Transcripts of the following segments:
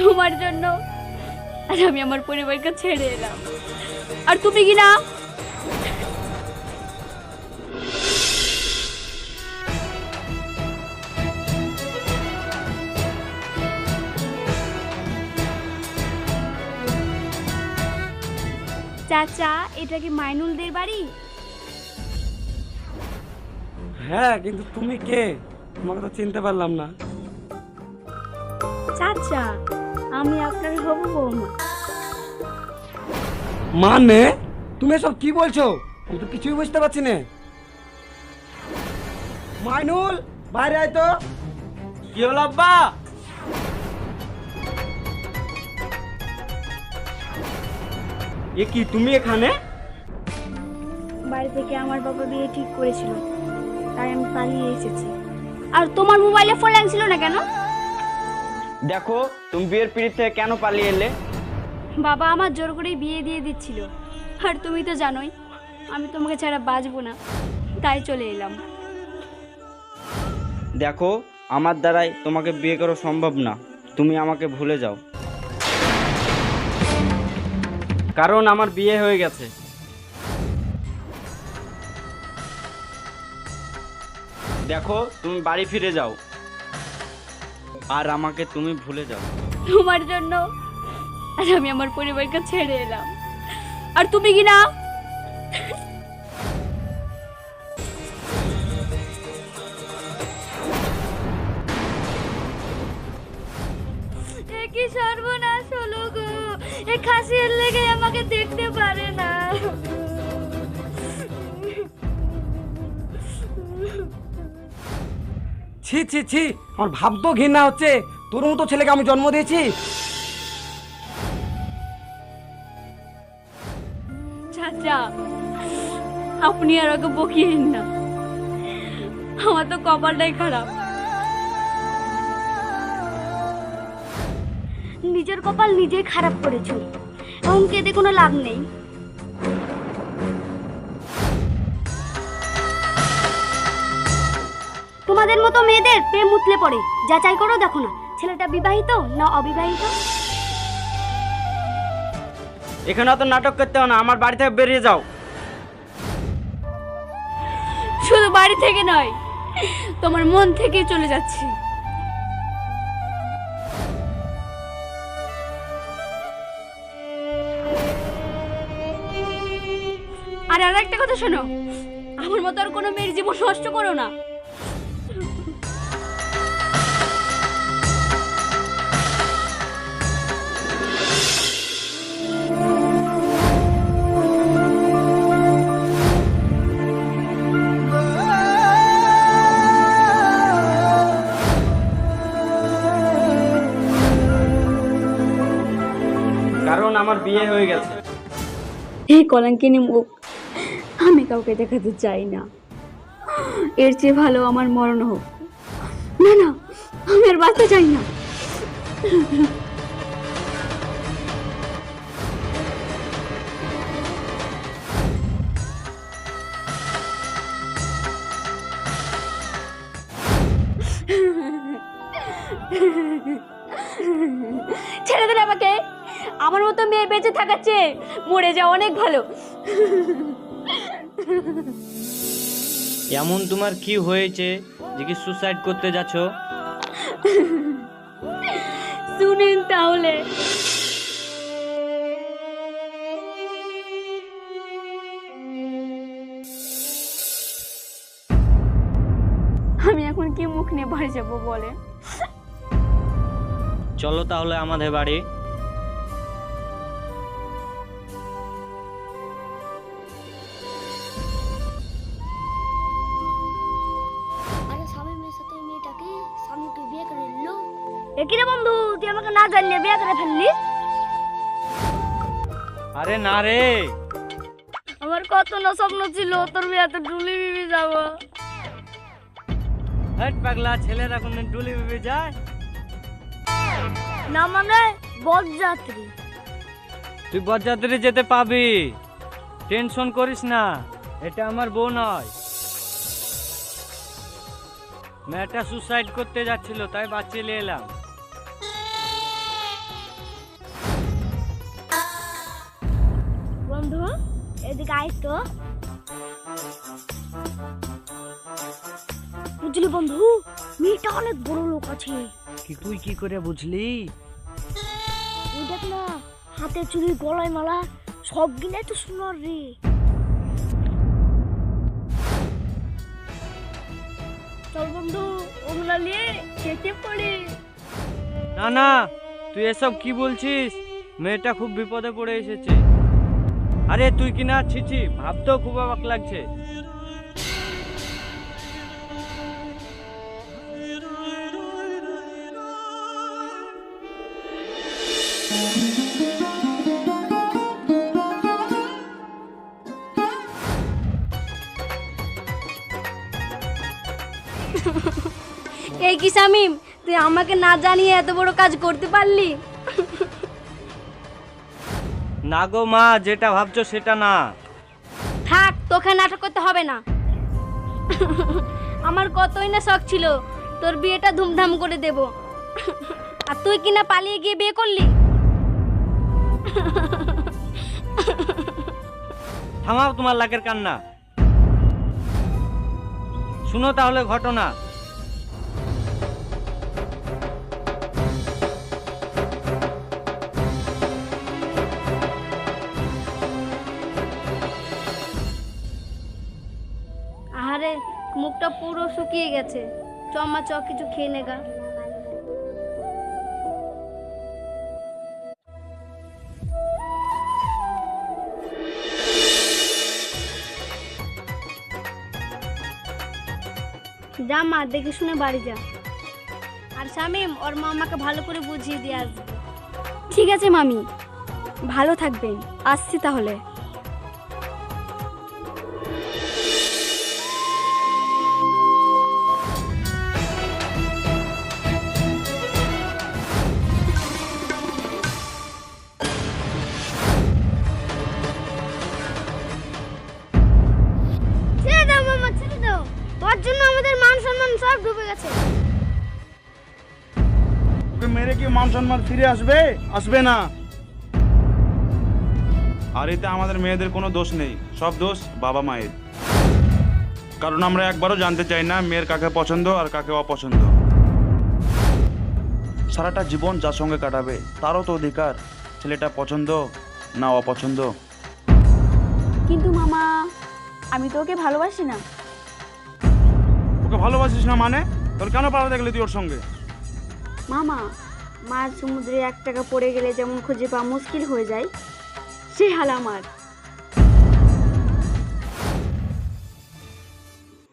তোমার জন্য। আর আমি আমার পরিবারকে ছেড়ে এলাম। আর তুমি কি না? চাচা এটা কি মাইনুলদের বাড়ি? হ্যাঁ কিন্তু তুমি কে? তোমাকে তো চিনতে পারলাম না। চাচা আমি আপনার হবু বৌমা। মানে? তুমি এসব কি বলছো? আমি তো কিছুই বুঝতে পারছি না। মাইনুল বাইরে আয় তো। কি হলো আব্বা? এ কি তুমি এখানে? বাড়ি থেকে আমার বাবা বিয়ে ঠিক করেছিল তাই আমি পালিয়ে এসেছি। আর তোমার মোবাইলে ফোন লাগছিল না কেন? দেখো তুমি বিয়ের পিড়িত থেকে কেন পালিয়ে এলে? বাবা আমার জোর করে বিয়ে দিয়ে দিচ্ছিল। আর তুমি তো জানোই আমি তোমাকে ছাড়া বাঁচবো না। তাই চলে এলাম। দেখো আমার দ্বারাই তোমাকে বিয়ে করা সম্ভব না। তুমি আমাকে ভুলে যাও। কারণ আমার বিয়ে হয়ে গেছে। দেখো তুমি বাড়ি ফিরে যাও। আর আমাকে তুমি ভুলে যাও। তোমার জন্য আর আমি আমার পরিবারকে ছেড়ে এলাম। আর তুমি কি না কি সর্বনাশ হলো গো? এ খাসির লেগে আমাকে দেখতে পারে না। ছি ছি ছি। আমার ভাবতেও ঘৃণা হচ্ছে। তোর মতো ছেলেকে আমি জন্ম দিয়েছি। আপনি আর ওকে বকিয়েন না। আমার তো কপালটাই খারাপ। নিজের কপাল নিজেই খারাপ করেছ। এখন কেঁদে কোনো লাভ নেই। তোমাদের মতো মেয়েদের প্রেম উতলে পড়ে। যাচাই করো দেখো না। ছেলেটা বিবাহিত না অবিবাহিত? এখানে অত নাটক করতে হবে না আমার বাড়ি থেকে বেরিয়ে যাও। শুধু বাড়ি থেকে নয় তোমার মন থেকে চলে যাচ্ছি। আর আর একটা কথা শোনো আমার মতো আর কোনো মেয়ের জীবন নষ্ট করো না। কারণ আমার বিয়ে হয়ে গেছে। এই কলঙ্কিনী মুখ, আমি কাউকে দেখাতে চাই না। এর চেয়ে ভালো আমার মরণ হোক। না না, আমি আর বাঁচতে চাই না। আমার মতো মেয়ে বেঁচে থাকার চেয়ে মরে যাওয়া অনেক ভালো। এমন তোমার কি হয়েছে যে কি সুসাইড করতে যাচ্ছ? শুনেন তাহলে। আমি এখন কি মুখ নিয়ে বাড়ি যাব বলে চলো তাহলে আমাদের বাড়ি। একই রে বন্ধু তুই আমাকে না জানলে বিয়ে করে ফেললি? আরে না রে। আমার কত না স্বপ্ন ছিল তোর বিয়াতে ডুলি বিবি যাব। হট পাগলা ছেলেরা কোন ডুলি বেবি যায়? না মানে বরযাত্রী তুই বরযাত্রী যেতে পাবি। টেনশন করিস না এটা আমার বউ নয়। মেয়েটা সুসাইড করতে যাচ্ছিল তাই বাঁচিয়ে নিয়ে এলাম। এদিকে আয় তো। বুঝলি বন্ধু মেয়েটা অনেক বড় লোক আছে। কি তুই কি করে বুঝলি? ওই দেখ না হাতে চুড়ি গলায় মালা সব গিলাই তো সুন্দর রে। চল বন্ধু ওগুলা নিয়ে খেতে পড়ে। না না তুই এসব কি বলছিস? মেয়েটা খুব বিপদে পড়ে এসেছে। আরে তুই কি না? ছিছি ভাবতেও খুব অবাক লাগছে। এই কি শামিম, তুই আমাকে না জানিয়ে এত বড় কাজ করতে পারলি? না গো মা যেটা ভাবছ সেটা না। থাক তোকে নাটক করতে হবে না। আমার কতই না শখ ছিল তোর বিয়েটা ধুমধাম করে দেব। আর তুই কিনা পালিয়ে গিয়ে বিয়ে করলি? থামাও তোমার লাকের কান্না। শুনো তাহলে ঘটনা। মুখটা পুরো শুকিয়ে গেছে। চম্মা, চ, কিছু খেয়ে নেগা যা মা, দেখে শুনে বাড়ি যা। আর শামিম, ওর মা আমাকে ভালো করে বুঝিয়ে দিয়ে আসবে। ঠিক আছে, মামি। ভালো থাকবেন। আসছি তাহলে। তোর জন্য আমাদের মান সম্মান সব ডুবে গেছে। ওকে মেরে কি মান সম্মান ফিরে আসবে? আসবে না। আর এতে আমাদের মেয়েদের কোনো দোষ নেই। সব দোষ বাবা মায়ের। কারণ আমরা একবারও জানতে চাই না মেয়ের কাকে পছন্দ আর কাকে অপছন্দ। সারাটা জীবন যার সঙ্গে কাটাবে তারও তো অধিকার। ছেলেটা পছন্দ না অপছন্দ? কিন্তু মামা আমি তো ওকে ভালোবাসি না। ভালোবাসিস না মানে? তোর কেন পাড়া দেখলি তুই ওর সঙ্গে? মামা মাছ সমুদ্রে এক টাকা পড়ে গেলে যেমন খুঁজে পাওয়া মুশকিল হয়ে যায় সে হাল আমার।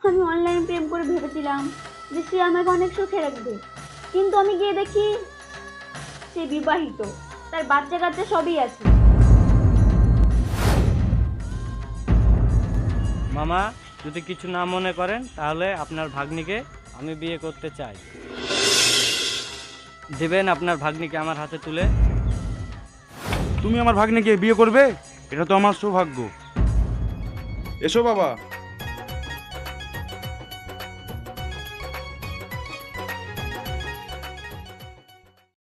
আমি অনলাইন প্রেম করে ভেবেছিলাম যে সে আমাকে অনেক সুখে রাখবে। কিন্তু আমি গিয়ে দেখি সে বিবাহিত তার বাচ্চা কাচ্চা সবই আছে। মামা যদি কিছু না মনে করেন তাহলে আপনার ভাগ্নিকে আমি বিয়ে করতে চাই। দেবেন আপনার ভাগ্নিকে আমার হাতে তুলে। তুমি আমার ভাগ্নিকে বিয়ে করবে? এটা তো আমার সৌভাগ্য। এসো বাবা।